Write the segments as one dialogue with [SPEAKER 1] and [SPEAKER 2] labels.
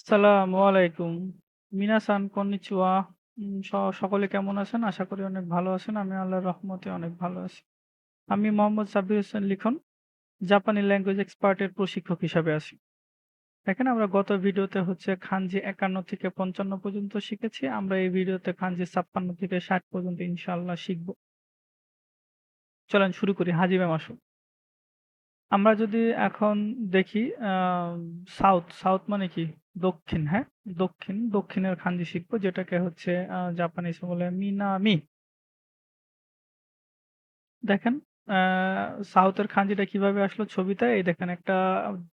[SPEAKER 1] আসসালামু আলাইকুম। মিনা-সান কন্নিচিওয়া। উম সকলে কেমন আছেন? আশা করি অনেক ভালো আছেন। আমি আল্লাহর রহমতে অনেক ভালো আছি। আমি মোহাম্মদ সাব্বির হোসেন লিখন, জাপানি ল্যাঙ্গুয়েজ এক্সপার্ট এর প্রশিক্ষক হিসাবে আছি। দেখেন আমরা গত ভিডিওতে হচ্ছে খানজি ৫১ থেকে ৫৫ পর্যন্ত শিখেছি। আমরা এই ভিডিওতে খানজি ৫৬ থেকে ৬০ পর্যন্ত ইনশাআল্লাহ শিখব। চলেন শুরু করি। হাজিমে মাসু। আমরা যদি এখন দেখি সাউথ, সাউথ মানে কি? দক্ষিণ, হ্যাঁ? দক্ষিণ, দক্ষিণের খানজি শিখব যেটাকে হচ্ছে আ জাপানিজে বলে মিনামি। দেখেন সাউথের খানজিটা কীভাবে আসলো ছবিতে? এই দেখেন একটা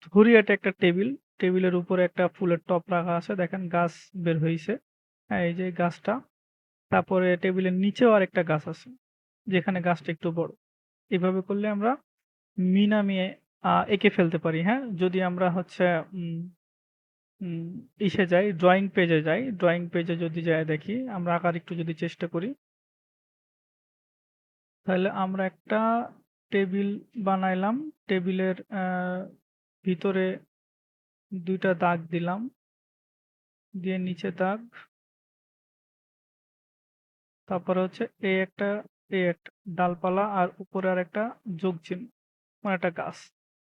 [SPEAKER 1] ধুরিয়াটে একটা টেবিল। টেবিলের উপরে একটা ফুলের টব রাখা আছে। দেখেন গাছ বের হইছে। হ্যাঁ, এই যে গাছটা। তারপরে টেবিলের নিচেও আরেকটা গাছ আছে। যেখানে গাছটা একটু বড়। এভাবে করলে আমরা মিনামি আ এঁকে ফেলতে পারি, হ্যাঁ? যদি আমরা হচ্ছে উম ইসে যাই, ড্রইং পেজে যাই। ড্রইং পেজে যদি যায়া দেখি, আমরা আঁকার একটু যদি চেষ্টা করি তাহলে আমরা একটা টেবিল বানাইলাম। টেবিলের ভিতরে ২ টা দাগ দিলাম। দিয়ে নিচে দাগ। তারপরে হচ্ছে এই একটা, এ একটা ডালপালা আর উপরে আরেকটা যোগ চিহ্ন। মানে একটা গাছ।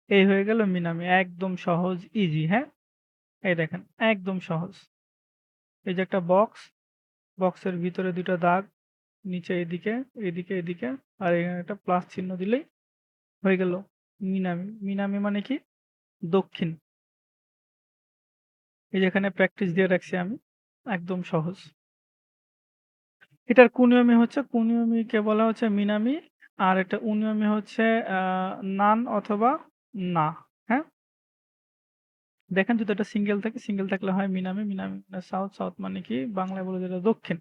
[SPEAKER 1] এই হয়ে গেল মিনামি। একদম সহজ, ইজি, হ্যাঁ? এই দেখেন একদম সহজ। এই যে একটা বক্স, বক্সের ভিতরে ২ টা দাগ। নিচে এদিকে, এদিকে, এদিকে আর এখানে একটা প্লাস চিহ্ন দিলেই হয়ে গেল মিনামি। মিনামি মানে কি? দক্ষিণ। এই যে এখানে প্র্যাকটিস দিয়ে রাখছি আমি। একদম সহজ। এটার কুনিয়মি হচ্ছে কুনিয়মিকে বলা হচ্ছে মিনামি। আর এটা উনিয়মি হচ্ছে নান অথবা না, হ্যাঁ? দেখেন যদি এটা সিঙ্গেল থাকে, সিঙ্গেল থাকলে হয় মিনামি, মিনামি মানে সাউথ, সাউথ মানে কি? বাংলায় বলে যেটা দক্ষিণ।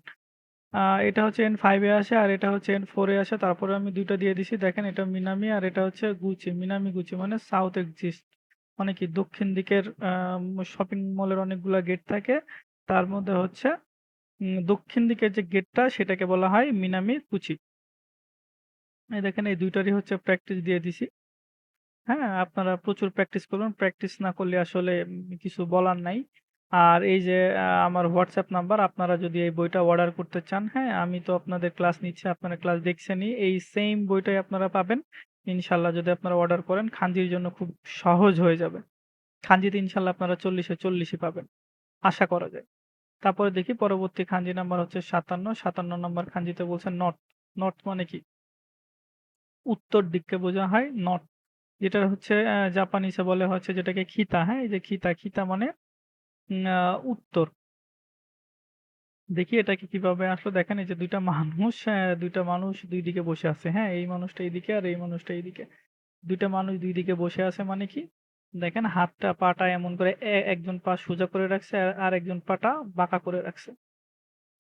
[SPEAKER 1] এটা হচ্ছে এন ফাইভে আসে আর এটা হচ্ছে N4 এ আসে। তারপরে আমি দুইটা দিয়ে দিছি। দেখেন এটা মিনামি আর এটা হচ্ছে গুচি। মিনামি গুচি মানে সাউথ এক্সিস্ট। মানে কি? দক্ষিণ দিকের শপিং মলের অনেকগুলা গেট থাকে। তার মধ্যে হচ্ছে দক্ষিণ দিকের যে গেটটা সেটাকে বলা হয় মিনামি কুচি। এই দেখেন এই দুইটারই হচ্ছে প্র্যাকটিস দিয়ে দিছি। হ্যাঁ? আপনারা প্রচুর প্র্যাকটিস করবেন। প্র্যাকটিস না করলে আসলে কিছু বলার নাই। আর এই যে আমার WhatsApp নাম্বার আপনারা যদি এই বইটা অর্ডার করতে চান, হ্যাঁ? আমি তো আপনাদের ক্লাস নিচ্ছি, আপনারা ক্লাস দেখছেনই। এই সেইম বইটাই আপনারা পাবেন। ইনশাআল্লাহ যদি আপনারা অর্ডার করেন খানজির জন্য খুব সহজ হয়ে যাবে। খানজিতে ইনশাআল্লাহ আপনারা ৪০ এ ৪০ ই পাবেন। আশা করা যায়। তারপরে দেখি পরবর্তী খানজি নাম্বার হচ্ছে ৫৭। ৫৭ নম্বর খানজিতে বলছে নর্থ। নর্থ মানে কি? উত্তর দিককে বোঝা হয় নর্থ। যেটা হচ্ছে জাপানিসে বলে হচ্ছে যেটাকে খিতা, হ্যাঁ? এই যে খিতা, খিতা মানে উত্তর। দেখি এটাকে কীভাবে আসলো দেখেন এই যে দুইটা মানুষ দুইটা মানুষ দুই দিকে বসে আছে, হ্যাঁ? এই মানুষটা এইদিকে আর এই মানুষটা এইদিকে। ২ টা মানুষ দুই দিকে বসে আছে মানে কি? দেখেন হাতটা পাটা এমন করে একজন পা সোজা করে রাখছে আর আরেকজন পাটা বাঁকা করে রাখছে।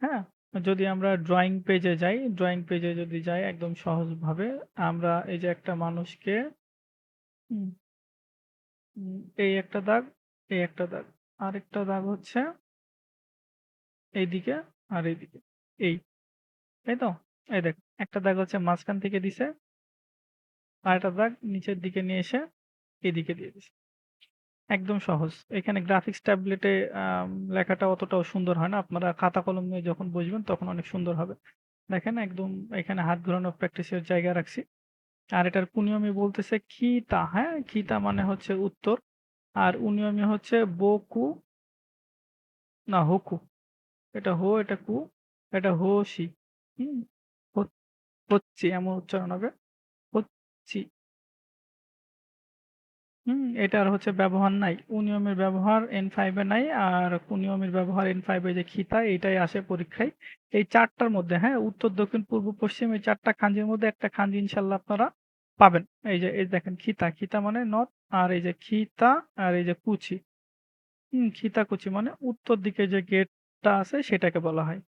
[SPEAKER 1] হ্যাঁ? যদি আমরা ড্রয়িং পেজে যাই, ড্রয়িং পেজে যদি যাই একদম সহজভাবে আমরা এই যে একটা মানুষকে হুম। উম এই একটা দাগ, এই একটা দাগ। আরেকটা দাগ হচ্ছে এইদিকে আর এইদিকে। এই। তাই তো? এই দেখ, একটা দাগ হচ্ছে মাঝখান থেকে দিছে। আরেকটা দাগ নিচের দিকে নিয়ে এসে এদিকে দিয়ে দিছে। একদম সহজ। এখানে গ্রাফিক্স ট্যাবলেটে লেখাটা অতটাও সুন্দর হয় না। আপনারা খাতা কলম নিয়ে যখন বসবেন তখন অনেক সুন্দর হবে। দেখেন একদম এখানে হাত ঘোরানোর প্র্যাকটিসের জায়গা রাখছি। আর এটার কুনিয়মি বলতেছে খিতা, হ্যাঁ? খিতা মানে হচ্ছে উত্তর। আর উনিয়মি হচ্ছে বোকু না হোকু। এটা হো, এটা কু, এটা হোসি হুম? হচ্ছি এমন উচ্চারণ হবে। হচ্ছি। হুম? এটার হচ্ছে ব্যবহার নাই। উনিয়মের ব্যবহার N5 এ নাই। আর কুনিয়মের ব্যবহার N5 এ যে খিতা এটাই আসে পরীক্ষায়। এই ৪ টার মধ্যে, হ্যাঁ? উত্তর, দক্ষিণ, পূর্ব, পশ্চিম এই ৪ টা খানজির মধ্যে একটা খানজি ইনশাআল্লাহ আপনারা পাবেন। এই যে এই দেখেন খিতা, খিতা মানে নর্থ আর এই যে খিতা আর এই যে কুচি। হুম? খিতা-কুচি মানে উত্তর দিকে যে গেটটা আছে সেটাকে বলা হয়।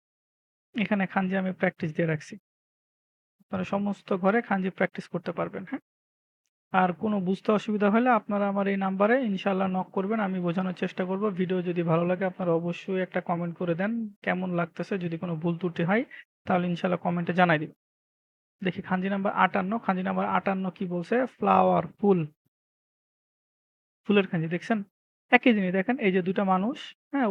[SPEAKER 1] এখানে খানজি আমি প্র্যাকটিস দিয়ে রাখছি। আপনারা সমস্ত ঘরে খানজি প্র্যাকটিস করতে পারবেন, হ্যাঁ? আর কোনো বুঝতে অসুবিধা হলে আপনারা আমার এই নাম্বারে ইনশাল্লাহ নক করবেন। আমি বোঝানোর চেষ্টা করব। ভিডিও যদি ভালো লাগে আপনারা অবশ্যই একটা কমেন্ট করে দেন। কেমন লাগতেছে যদি কোনো ভুল ত্রুটি হয় তাহলে ইনশাল্লাহ কমেন্টে জানাই দিবেন। দেখি খানজি নাম্বার ৫৮, খানজি নাম্বার ৫৮ কি বলছে? ফ্লাওয়ার ফুল। ফুলের খানজি দেখছেন? একই জিনিস দেখেন এই যে দুটা মানুষ হ্যাঁ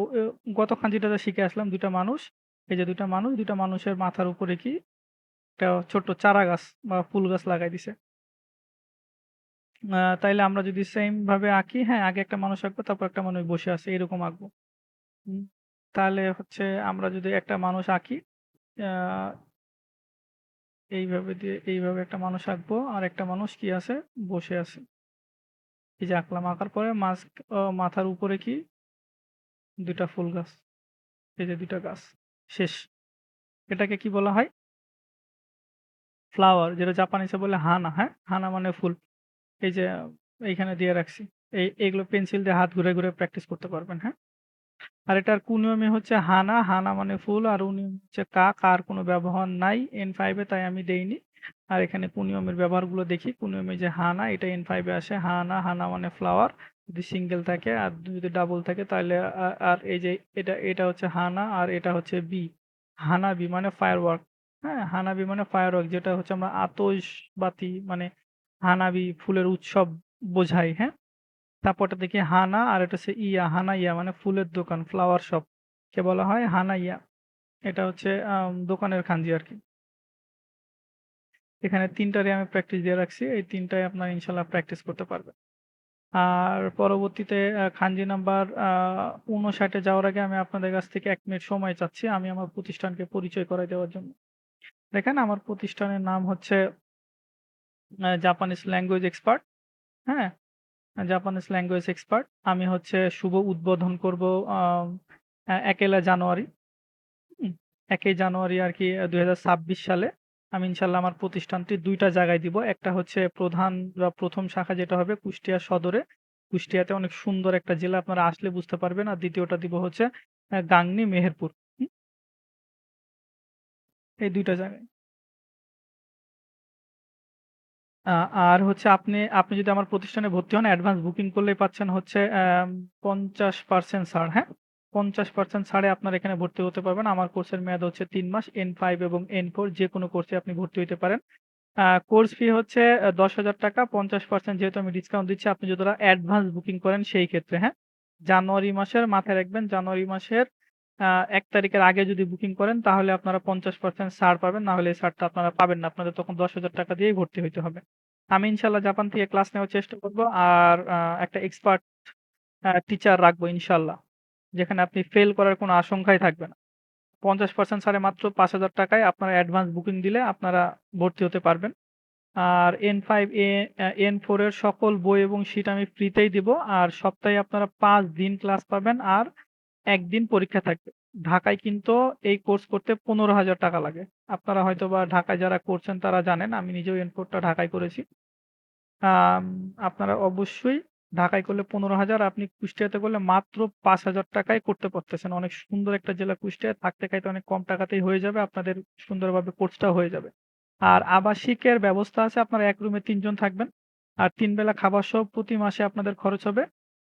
[SPEAKER 1] গত খাঞ্জিটাতে শিখে আসলাম দুটা মানুষ এই যে দুটা মানুষ দুটা মানুষের মাথার উপরে কি একটা ছোট্ট চারা গাছ বা ফুল গাছ লাগাই দিছে তাইলে আমরা যদি সেম ভাবে আঁকি হ্যাঁ আগে একটা মানুষ আঁকবো, তারপর একটা মানুষ বসে আছে, এরকম আঁকবো। তাহলে হচ্ছে আমরা যদি একটা মানুষ আঁকি এইভাবে দিয়ে, এইভাবে একটা মানুষ আঁকবো, আর একটা মানুষ কি আছে, বসে আছে। এই যে আঁকলাম, আঁকার পরে মাছ মাথার উপরে কি? দুটা ফুল গাছ, এই যে দুটা গাছ, শেষ। এটাকে কি বলা হয়? ফ্লাওয়ার, যেটা জাপানিসে বলে হানা হ্যাঁ? হানা মানে ফুল। এই যে, এইখানে দিয়ে রাখছি। এই এগুলো পেন্সিল দিয়ে হাত ঘুরে ঘুরে প্র্যাকটিস করতে পারবেন হ্যাঁ? আর এটার কুনিয়মে হচ্ছে হানা হানা মানে ফুল, আর উনি হচ্ছে কাক, আর কোনো ব্যবহার নাই এন ফাইভে তাই আমি দেইনি। আর এখানে কুনিয়মের ব্যবহারগুলো দেখি কুনিয়মে যে হানা, এটা এন ফাইভে আসে। হানা হানা মানে ফ্লাওয়ার যদি সিঙ্গেল থাকে, আর যদি ডাবল থাকে তাহলে আর এই যে, এটা এটা হচ্ছে হানা, আর এটা হচ্ছে বি হানা বি মানে ফায়ারওয়ার্ক হ্যাঁ? হানাবি মানে ফায়ারওয়ার্ক যেটা হচ্ছে আমরা আতশবাতি মানে হানাবি ফুলের উৎসব বোঝাই হ্যাঁ? তারপরটা দেখি হানা, আর এটা হচ্ছে ইয়া, হানা ইয়া মানে ফুলের দোকান ফ্লাওয়ার শপ কে বলা হয়, হানা ইয়া। এটা হচ্ছে দোকানের খাঞ্জি আর কি। এখানে তিনটারে আমি প্র্যাকটিস দিয়ে রাখছি, এই তিনটায় আপনার ইনশাল্লাহ প্র্যাকটিস করতে পারবেন। আর পরবর্তীতে খাঞ্জি নাম্বার উনষাটে যাওয়ার আগে আমি আপনাদের কাছ থেকে এক মিনিট সময় চাচ্ছি, আমি আমার প্রতিষ্ঠানকে পরিচয় করে দেওয়ার জন্য। দেখেন আমার প্রতিষ্ঠানের নাম হচ্ছে জাপানিজ ল্যাঙ্গুয়েজ এক্সপার্ট হ্যাঁ? জাপানিজ ল্যাঙ্গুয়েজ এক্সপার্ট আমি হচ্ছে শুভ উদ্বোধন করব একেলা জানুয়ারি। একই জানুয়ারি আর কি দুই হাজার ছাব্বিশ সালে। আমি ইনশাল্লাহ আমার প্রতিষ্ঠানটি দুইটা জায়গায় দিব। একটা হচ্ছে প্রধান বা প্রথম শাখা যেটা হবে কুষ্টিয়া সদরে। কুষ্টিয়াতে অনেক সুন্দর একটা জেলা, আপনারা আসলে বুঝতে পারবেন। আর দ্বিতীয়টা দিব হচ্ছে গাংনী মেহেরপুর। এই দুইটা জায়গায়। আর হচ্ছে আপনি আপনি যদি আমার প্রতিষ্ঠানে ভর্তি হন অ্যাডভান্স বুকিং করলেই পাচ্ছেন হচ্ছে পঞ্চাশ পার্সেন্ট ছাড় হ্যাঁ? পঞ্চাশ পার্সেন্ট ছাড়ে আপনার এখানে ভর্তি হতে পারবেন। আমার কোর্সের মেয়াদ হচ্ছে তিন মাস এন ফাইভ এবং এন ফোর যে কোনো কোর্সে আপনি ভর্তি হতে পারেন। কোর্স ফি হচ্ছে দশ হাজার টাকা, পঞ্চাশ পার্সেন্ট যেহেতু আমি ডিসকাউন্ট দিচ্ছি, আপনি যদি অ্যাডভান্স বুকিং করেন সেই ক্ষেত্রে হ্যাঁ? জানুয়ারি মাসের মাথায় রাখবেন, জানুয়ারি মাসের এক তারিখের আগে যদি বুকিং করেন, তাহলে আপনারা পঞ্চাশ পার্সেন্ট ছাড় পাবেন। না হলে এই ছাড়টা আপনারা পাবেন না। আপনাদের তখন দশ হাজার টাকা দিয়েই ভর্তি হতে হবে। আমি ইনশাল্লাহ জাপান থেকে ক্লাস নেওয়ার চেষ্টা করব আর একটা এক্সপার্ট টিচার রাখব ইনশাল্লাহ যেখানে আপনি ফেল করার কোনো আশঙ্কাই থাকবে না। পঞ্চাশ পার্সেন্ট ছাড়ে মাত্র পাঁচ হাজার টাকায় আপনারা অ্যাডভান্স বুকিং দিলে আপনারা ভর্তি হতে পারবেন। আর এন ফাইভ এ এন ফোরের সকল বই এবং শীট আমি ফ্রিতেই দিব। আর সপ্তাহে আপনারা পাঁচ দিন ক্লাস পাবেন। আর একদিন পরীক্ষা থাকবে। ঢাকায় কিন্তু এই কোর্স করতে পনেরো হাজার টাকা লাগে। আপনারা হয়তো বা ঢাকায় যারা করছেন তারা জানেন, আমি নিজেও এন ফোরটা ঢাকায় করেছি। আপনারা অবশ্যই ঢাকায় করলে পনেরো হাজার, আপনি কুষ্টিয়াতে করলে মাত্র পাঁচ হাজার টাকায় করতে পারতেছেন। অনেক সুন্দর একটা জেলা কুষ্টিয়া থাকতে খাইতে অনেক কম টাকাতেই হয়ে যাবে, আপনাদের সুন্দরভাবে কোর্সটা হয়ে যাবে। আর আবাসিকের ব্যবস্থা আছে, আপনারা এক রুমে তিনজন থাকবেন। আর তিন বেলা খাবার সহ প্রতি মাসে আপনাদের খরচ হবে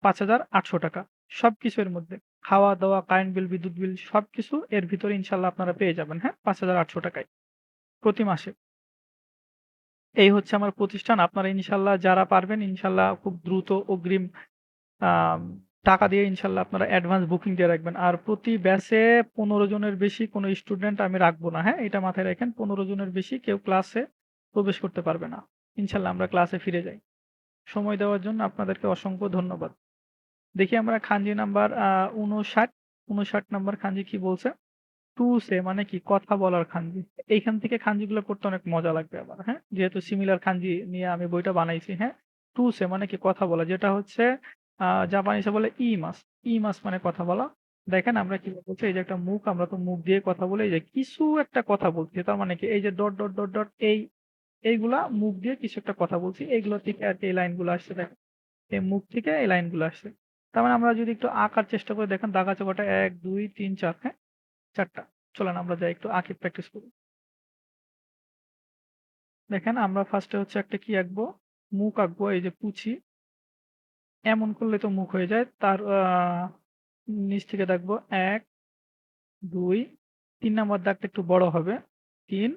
[SPEAKER 1] পাঁচ হাজার আটশো টাকা, সবকিছু এর মধ্যে। খাওয়া দাওয়া কারেন্ট বিল বিদ্যুৎ বিল সবকিছু এর ভিতরে ইনশাল্লাহ আপনারা পেয়ে যাবেন হ্যাঁ? পাঁচ হাজার আটশো টাকায় প্রতি মাসে। এই হচ্ছে আমার প্রতিষ্ঠান। আপনারা ইনশাল্লাহ যারা পারবেন, ইনশাল্লাহ খুব দ্রুত, অগ্রিম টাকা দিয়ে ইনশাল্লাহ আপনারা অ্যাডভান্স বুকিং দিয়ে রাখবেন। আর প্রতি ব্যাচে পনেরো জনের বেশি কোনো স্টুডেন্ট আমি রাখব না হ্যাঁ? এটা মাথায় রাখেন, পনেরো জনের বেশি কেউ ক্লাসে প্রবেশ করতে পারবে না। ইনশাল্লাহ আমরা ক্লাসে ফিরে যাই। সময় দেওয়ার জন্য আপনাদেরকে অসংখ্য ধন্যবাদ। দেখি আমরা খাঞ্জি নাম্বার আহ উনষাট উনষাট নাম্বার খাঞ্জি কি বলছে? টু সে মানে কি? কথা বলার খাঞ্জি এইখান থেকে খাঞ্জিগুলো করতে অনেক মজা লাগবে আবার হ্যাঁ? যেহেতু সিমিলার খাঞ্জি নিয়ে আমি বইটা বানাইছি হ্যাঁ? টু সে মানে কি? কথা বলা, যেটা হচ্ছে জাপানিসে বলে ই মাস ই মাস মানে কথা বলা। দেখেন আমরা কি বলছি, এই যে একটা মুখ, আমরা তো মুখ দিয়ে কথা বলে, এই যে কিছু একটা কথা বলছি, তার মানে কি? এই যে ডট ডট ডট ডট, এই, এইগুলা মুখ দিয়ে কিছু একটা কথা বলছি এইগুলো থেকে আর কি এই লাইনগুলো আসছে, দেখেন। এই মুখ থেকে এই লাইনগুলো আসছে। তার মানে আমরা যদি একটু আঁকার চেষ্টা করে দেখেন, দাগা চোখাটা এক, দুই, তিন, চার হ্যাঁ? চারটা। চলেন আমরা যাই একটু আঁকি প্র্যাকটিস করি। দেখেন আমরা ফার্স্টে হচ্ছে একটা কি আঁকবো? মুখ আঁকবো, এই যে পুছি এমন করলে তো মুখ হয়ে যায়। তার নিচ থেকে দেখব এক, দুই, তিন নাম্বার দাগটা একটু বড় হবে। তিন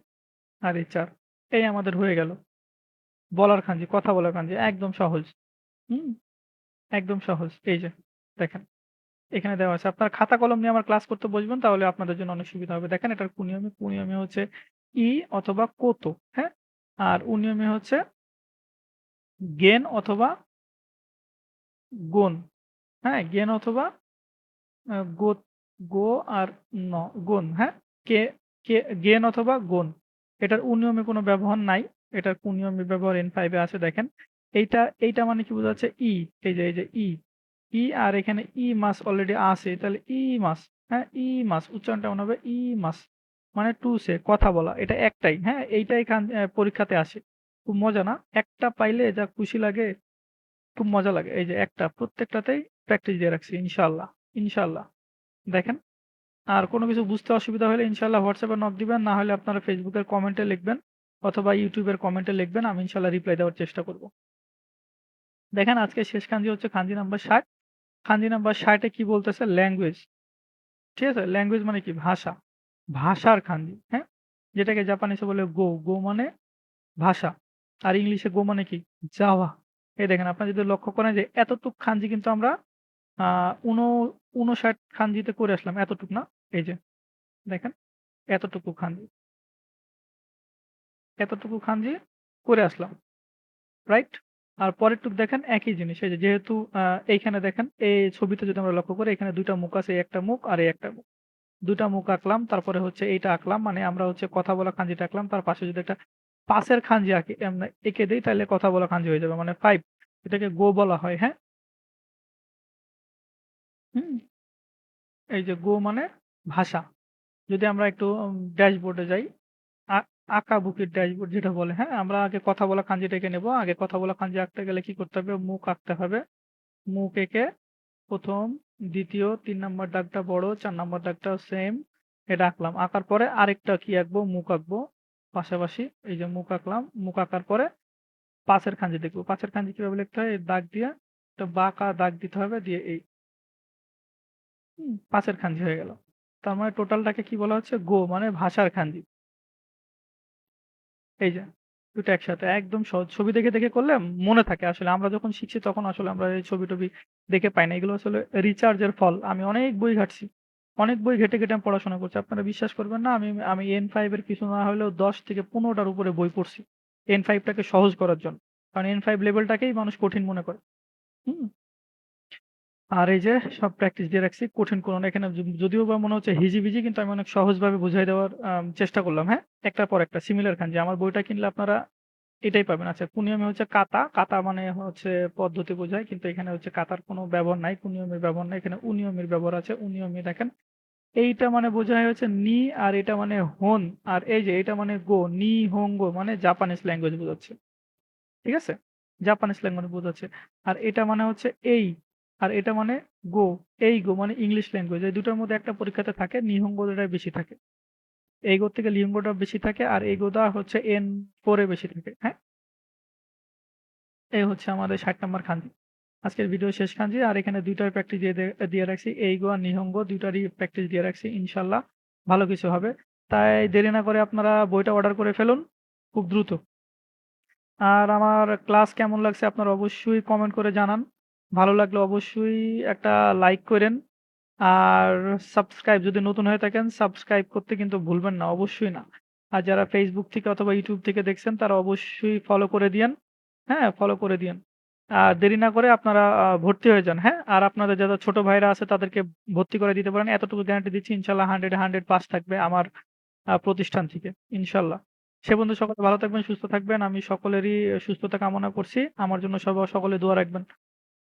[SPEAKER 1] আর এই চার। এই আমাদের হয়ে গেল। বলার খাঞ্জি কথা বলার খাঞ্জি একদম সহজ। হুম? একদম সহজ এই যে দেখেন। এখানে দেওয়া আছে। আপনার খাতা কলম নিয়ে আমার ক্লাস করতে বসবেন তাহলে আপনাদের জন্য অনেক সুবিধা হবে। দেখেন এটার কুনিয়মে, কুনিয়মে হচ্ছে ই অথবা কোতো, হ্যাঁ? আর উনিয়মে হচ্ছে গেন অথবা গুণ, হ্যাঁ? গেন অথবা গো গো আর ন গুণ, হ্যাঁ? কে কে গেন অথবা গুণ। এটার উনিয়মে কোনো ব্যবহার নাই। এটার কুনিয়মে ব্যবহার N5 এ আছে দেখেন। এইটা এইটা মানে কি বোঝাচ্ছে ই। এই যে এই যে ই। ই আর এখানে ই মাস অলরেডি আছে। তাহলে ই মাস, হ্যাঁ? ই মাস উচ্চারণটা কেমন হবে? ই মাস। মানে টু সে কথা বলা। এটা একটাই, হ্যাঁ? এইটাই খান পরীক্ষাতে আসে। খুব মজা না? একটা পাইলে যা খুশি লাগে, খুব মজা লাগে। এই যে একটা প্রত্যেকটাতেই প্র্যাকটিস দিয়ে রাখছি ইনশাল্লাহ ইনশাল্লাহ দেখেন। আর কোনো কিছু বুঝতে অসুবিধা হলে ইনশাল্লাহ হোয়াটসঅ্যাপে নক দিবেন। না হলে আপনারা ফেসবুকের কমেন্টে লিখবেন অথবা ইউটিউবের কমেন্টে লিখবেন। আমি ইনশাল্লাহ রিপ্লাই দেওয়ার চেষ্টা করব। দেখেন আজকে শেষ খাঞ্জি হচ্ছে খাঞ্জি নাম্বার 60 খাঞ্জি নাম্বার 60 এ কি বলতেছে? ল্যাঙ্গুয়েজ। ঠিক আছে? ল্যাঙ্গুয়েজ মানে কি? ভাষা। ভাষার খাঞ্জি, হ্যাঁ? যেটাকে জাপানিসে বলে গো। গো মানে ভাষা। আর ইংলিশে গো মানে কি? যাওয়া। এই দেখেন আপনারা যদি লক্ষ্য করেন যে এতটুক খাঞ্জি কিন্তু আমরা উন ৫৯ খাঞ্জিতে করে আসলাম। এতটুক না? এই যে দেখেন এতটুকু খাঞ্জি। এতটুকু খাঞ্জি করে আসলাম। রাইট? আর পরেরটুক দেখেন একই জিনিস। এই যেহেতু এইখানে দেখেন এই ছবিতে যদি আমরা লক্ষ্য করি এখানে ২ টা মুখ আছে। একটা মুখ আর এই একটা মুখ। ২ টা মুখ আঁকলাম। তারপরে হচ্ছে এইটা আঁকলাম। মানে আমরা হচ্ছে কথা বলা খাঞ্জিটা আঁকলাম। তার পাশে যদি একটা পাশের খাঞ্জি আঁকি এঁকে দিই তাহলে কথা বলা খাঞ্জি হয়ে যাবে। মানে ৫ এটাকে গো বলা হয়, হ্যাঁ? হুম? এই যে গো মানে ভাষা। যদি আমরা একটু ড্যাশবোর্ডে যাই, আ আঁকাবুকির ড্যাশবোর্ড যেটা বলে, হ্যাঁ? আমরা আগে কথা বলা খাঞ্জিটা এঁকে নেব। আগে কথা বলা খাঞ্জি আঁকতে গেলে কি করতে হবে? মুখ আঁকতে হবে। মুখ এঁকে প্রথম দ্বিতীয় তিন নম্বর দাগটা বড়, ৪ নাম্বার দাগটাও সেম। এটা আঁকলাম। আঁকার পরে আরেকটা কি আঁকবো? মুখ আঁকবো। পাশাপাশি এই যে মুখ আঁকলাম। মুখ আঁকার পরে পাশের খাঞ্জি দেখব। পাশের খাঞ্জি কীভাবে লিখতে হয়? দাগ দিয়ে একটা বাঁকা দাগ দিতে হবে। দিয়ে এই পাশের খাঞ্জি হয়ে গেল। তার মানে টোটালটাকে কি বলা হচ্ছে? গো মানে ভাষার খাঞ্জি। এই যে দুটো একসাথে একদম সহজ। ছবি দেখে, দেখে করলে মনে থাকে আসলে। আমরা যখন শিখছি তখন আসলে আমরা এই ছবি-টবি দেখে পাই না। এগুলো আসলে রিচার্জের ফল। আমি অনেক বই ঘাঁটছি। অনেক বই ঘেঁটে, ঘেঁটে আমি পড়াশোনা করছি। আপনারা বিশ্বাস করবেন না আমি আমি N5 এর কিছু না হলেও ১০ থেকে পনেরোটার উপরে বই পড়ছি। এন ফাইভটাকে সহজ করার জন্য। কারণ এন ফাইভ লেভেলটাকেই মানুষ কঠিন মনে করে। হুম? আর এই যে সব প্র্যাকটিস দিয়ে রাখছি। কঠিন কোনো। এখানে যদিও বা মনে হচ্ছে হিজিবিজি কিন্তু আমি অনেক সহজভাবে বুঝাই দেওয়ার চেষ্টা করলাম, হ্যাঁ? একটার পর একটা সিমিলার খান যে আমার বইটা কিনলে আপনারা এটাই পাবেন। আচ্ছা কুনিয়মে হচ্ছে কাতা। কাতা মানে হচ্ছে পদ্ধতি বোঝায়। কিন্তু এখানে হচ্ছে কাতার কোনো ব্যবহার নাই। কুনিয়মের ব্যবহার নাই। এখানে উনিয়মের ব্যবহার আছে। উনিয়মে দেখেন এইটা মানে বোঝায় হচ্ছে নি আর এটা মানে হোন। আর এই যে এটা মানে গো। নি হোঙ্গো মানে জাপানিজ ল্যাঙ্গুয়েজ বোঝাচ্ছে। ঠিক আছে? জাপানিজ ল্যাঙ্গুয়েজ বোঝাচ্ছে। আর এটা মানে হচ্ছে এই। আর এটা মানে গো। এই গো মানে ইংলিশ ল্যাঙ্গুয়েজ। এই দুটার মধ্যে একটা পরীক্ষাতে থাকে। নিহঙ্গোটাই বেশি থাকে। এই গো থেকে লিহঙ্গোটা বেশি থাকে আর এইগোটা হচ্ছে N4 এ বেশি থাকে, হ্যাঁ? এই হচ্ছে আমাদের ষাট নম্বর খাঞ্জি। আজকের ভিডিও শেষ খাঞ্জি। আর এখানে ২ টার প্র্যাকটিস দিয়ে দিয়ে রাখছি। এইগো আর নিহঙ্গ দুইটারই প্র্যাকটিস দিয়ে রাখছি। ইনশাল্লাহ ভালো কিছু হবে। তাই দেরি না করে আপনারা বইটা অর্ডার করে ফেলুন খুব দ্রুত। আর আমার ক্লাস কেমন লাগছে আপনারা অবশ্যই কমেন্ট করে জানান। ভালো লাগলে অবশ্যই একটা লাইক কইরেন। আর সাবস্ক্রাইব যদি নতুন হয়ে থাকেন সাবস্ক্রাইব করতে কিন্তু ভুলবেন না, অবশ্যই না। আর যারা Facebook থেকে অথবা YouTube থেকে দেখছেন তারা অবশ্যই ফলো করে দিয়েন। হ্যাঁ? ফলো করে দিয়েন। আর দেরি না করে আপনারা ভর্তি হয়ে যান, হ্যাঁ? আর আপনাদের যারা ছোট ভাইরা আছে তাদেরকে ভর্তি করে দিতে পারেন। এতটুকু গ্যারান্টি দিচ্ছি 100 এ 100 পাস থাকবে আমার প্রতিষ্ঠান থেকে। ইনশাআল্লাহ। সে পর্যন্ত সকলে ভালো থাকবেন, সুস্থ থাকবেন। আমি সকলেরই সুস্থতা কামনা করছি। আমার জন্য সবা সকলে দোয়া রাখবেন।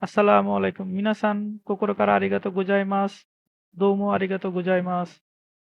[SPEAKER 1] アッサラームアレイクム。皆さん、心からありがとうございます。どうもありがとうございます。